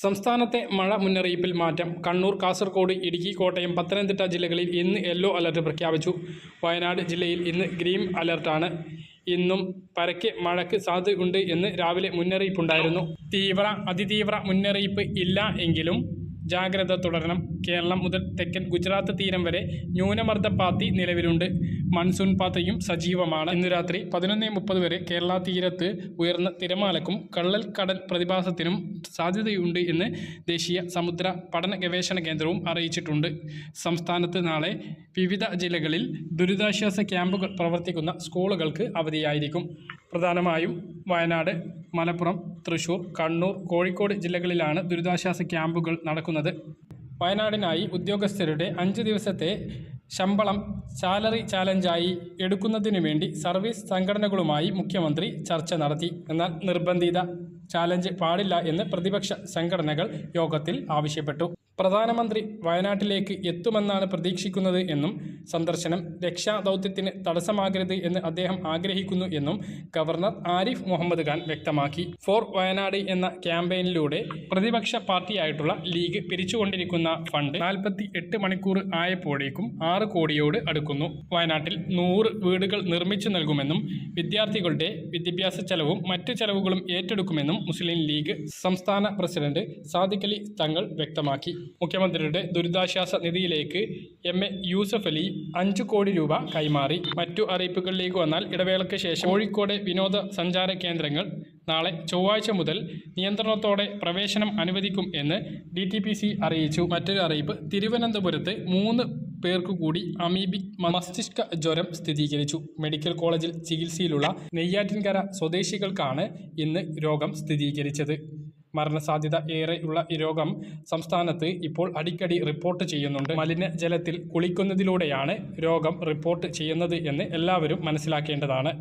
സംസ്ഥാനത്തെ മഴ മുന്നറിയിപ്പിൽ മാറ്റം. കണ്ണൂർ കാസർഗോഡ് ഇടുക്കി കോട്ടയം പത്തനംതിട്ട ജില്ലകളിൽ ഇന്ന് യെല്ലോ അലർട്ട് പ്രഖ്യാപിച്ചു. വയനാട് ജില്ലയിൽ ഇന്ന് ഗ്രീൻ അലർട്ടാണ്. ഇന്നും പരക്കെ മഴയ്ക്ക് സാധ്യതയുണ്ട് എന്ന് രാവിലെ മുന്നറിയിപ്പുണ്ടായിരുന്നു. തീവ്ര അതിതീവ്ര മുന്നറിയിപ്പ് ഇല്ല എങ്കിലും ജാഗ്രത തുടരണം. കേരളം മുതൽ തെക്കൻ ഗുജറാത്ത് തീരം വരെ ന്യൂനമർദ്ദ പാത്തി നിലവിലുണ്ട്. മൺസൂൺ പാത്തയും സജീവമാണ്. ഇന്ന് രാത്രി പതിനൊന്ന് മുപ്പത് വരെ കേരള തീരത്ത് ഉയർന്ന തിരമാലക്കും കള്ളൽ കടൽ പ്രതിഭാസത്തിനും സാധ്യതയുണ്ട് എന്ന് ദേശീയ സമുദ്ര പഠന ഗവേഷണ കേന്ദ്രവും അറിയിച്ചിട്ടുണ്ട്. സംസ്ഥാനത്ത് നാളെ വിവിധ ജില്ലകളിൽ ദുരിതാശ്വാസ ക്യാമ്പുകൾ പ്രവർത്തിക്കുന്ന സ്കൂളുകൾക്ക് അവധിയായിരിക്കും. പ്രധാനമായും വയനാട് മലപ്പുറം തൃശൂർ കണ്ണൂർ കോഴിക്കോട് ജില്ലകളിലാണ് ദുരിതാശ്വാസ ക്യാമ്പുകൾ നടക്കുന്നത്. വയനാടിനായി ഉദ്യോഗസ്ഥരുടെ അഞ്ച് ദിവസത്തെ ശമ്പളം സാലറി ചാലഞ്ചായി എടുക്കുന്നതിനു വേണ്ടി സർവീസ് സംഘടനകളുമായി മുഖ്യമന്ത്രി ചർച്ച നടത്തി. എന്നാൽ നിർബന്ധിത ചാലഞ്ച് പാടില്ല എന്ന് പ്രതിപക്ഷ സംഘടനകൾ യോഗത്തിൽ ആവശ്യപ്പെട്ടു. പ്രധാനമന്ത്രി വയനാട്ടിലേക്ക് എത്തുമെന്നാണ് പ്രതീക്ഷിക്കുന്നത് എന്നും സന്ദർശനം രക്ഷാദൗത്യത്തിന് തടസ്സമാകരുത് എന്ന് അദ്ദേഹം ആഗ്രഹിക്കുന്നു എന്നും ഗവർണർ ആരിഫ് മുഹമ്മദ് ഖാൻ വ്യക്തമാക്കി. ഫോർ വയനാട് എന്ന ക്യാമ്പയിനിലൂടെ പ്രതിപക്ഷ പാർട്ടിയായിട്ടുള്ള ലീഗ് പിരിച്ചുകൊണ്ടിരിക്കുന്ന ഫണ്ട് നാൽപ്പത്തി എട്ട് മണിക്കൂർ ആയപ്പോഴേക്കും ആറ് കോടിയോട് അടുക്കുന്നു. വയനാട്ടിൽ നൂറ് വീടുകൾ നിർമ്മിച്ചു നൽകുമെന്നും വിദ്യാർത്ഥികളുടെ വിദ്യാഭ്യാസ ചെലവും മറ്റ് ചെലവുകളും ഏറ്റെടുക്കുമെന്നും മുസ്ലിം ലീഗ് സംസ്ഥാന പ്രസിഡന്റ് സാദിഖ് അലി തങ്ങൾ വ്യക്തമാക്കി. മുഖ്യമന്ത്രിയുടെ ദുരിതാശ്വാസ നിധിയിലേക്ക് എം. എ. യൂസഫ് അലി അഞ്ച് കോടി രൂപ കൈമാറി. മറ്റു അറിയിപ്പുകളിലേക്ക് വന്നാൽ ഇടവേളയ്ക്ക് ശേഷം കോഴിക്കോട് വിനോദ സഞ്ചാര കേന്ദ്രങ്ങൾ നാളെ ചൊവ്വാഴ്ച മുതൽ നിയന്ത്രണത്തോടെ പ്രവേശനം അനുവദിക്കും എന്ന് ഡി ടി പി സി അറിയിച്ചു. മറ്റൊരു അറിയിപ്പ് തിരുവനന്തപുരത്ത് മൂന്ന് പേർക്ക് കൂടി അമീബിക് മസ്തിഷ്ക ജ്വരം സ്ഥിരീകരിച്ചു. മെഡിക്കൽ കോളേജിൽ ചികിത്സയിലുള്ള നെയ്യാറ്റിൻകര സ്വദേശികൾക്കാണ് ഇന്ന് രോഗം സ്ഥിരീകരിച്ചത്. മരണസാധ്യത ഏറെയുള്ള ഈ രോഗം സംസ്ഥാനത്ത് ഇപ്പോൾ അടിക്കടി റിപ്പോർട്ട് ചെയ്യുന്നുണ്ട്. മലിനജലത്തിൽ കുളിക്കുന്നതിലൂടെയാണ് രോഗം റിപ്പോർട്ട് ചെയ്യുന്നത് എന്ന് എല്ലാവരും മനസ്സിലാക്കേണ്ടതാണ്.